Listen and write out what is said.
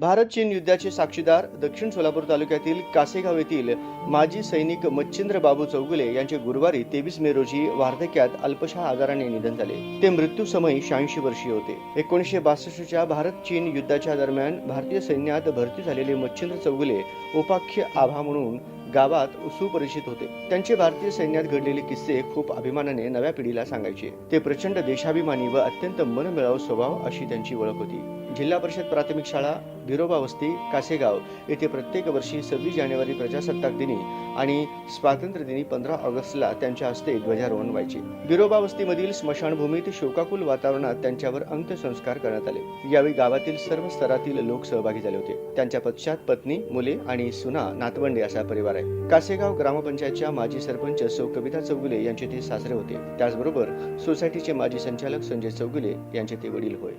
भारत चीन युद्धाचे साक्षीदार दक्षिण सोलापूर तालुक्यातील कासेगाव येथील माजी सैनिक मच्छिंद्र बाबू चौगुले यांचे गुरुवारी तेवीस मे रोजी वार्धक्यात अल्पशा आजाराने निधन झाले. ते मृत्यू समय शहाऐंशी वर्षीय होते. एकोणीसशे बासष्टच्या भारत चीन युद्धाच्या दरम्यान भारतीय सैन्यात भरती झालेले मच्छिंद्र चौगुले उपाख्य आभा म्हणून गावात सुपरिचित होते. त्यांचे भारतीय सैन्यात घडलेले किस्से खूप अभिमानाने नव्या पिढीला सांगायचे. ते प्रचंड देशाभिमानी व अत्यंत मनमिळाव स्वभाव अशी त्यांची ओळख होती. जिल्हा परिषद प्राथमिक शाळा भिरोबा वस्ती कासेगाव येथे प्रत्येक वर्षी सव्वीस जानेवारी प्रजासत्ताक दिनी आणि स्वातंत्र्य दिनी पंधरा ऑगस्टला त्यांच्या हस्ते ध्वजारोहण व्हायचे. बिरोबा वस्तीमधील स्मशानभूमीत शोकाकुल वातावरणात त्यांच्यावर अंत्यसंस्कार करण्यात आले. यावेळी गावातील सर्व स्तरातील लोक सहभागी झाले होते. त्यांच्या पश्चात पत्नी मुले आणि सुना नातवंडे असा परिवार आहे. कासेगाव ग्रामपंचायतच्या माजी सरपंच सौ कविता चौगुले यांचे ते सासरे होते. त्याचबरोबर सोसायटीचे माजी संचालक संजय चौगुले यांचे ते वडील होय.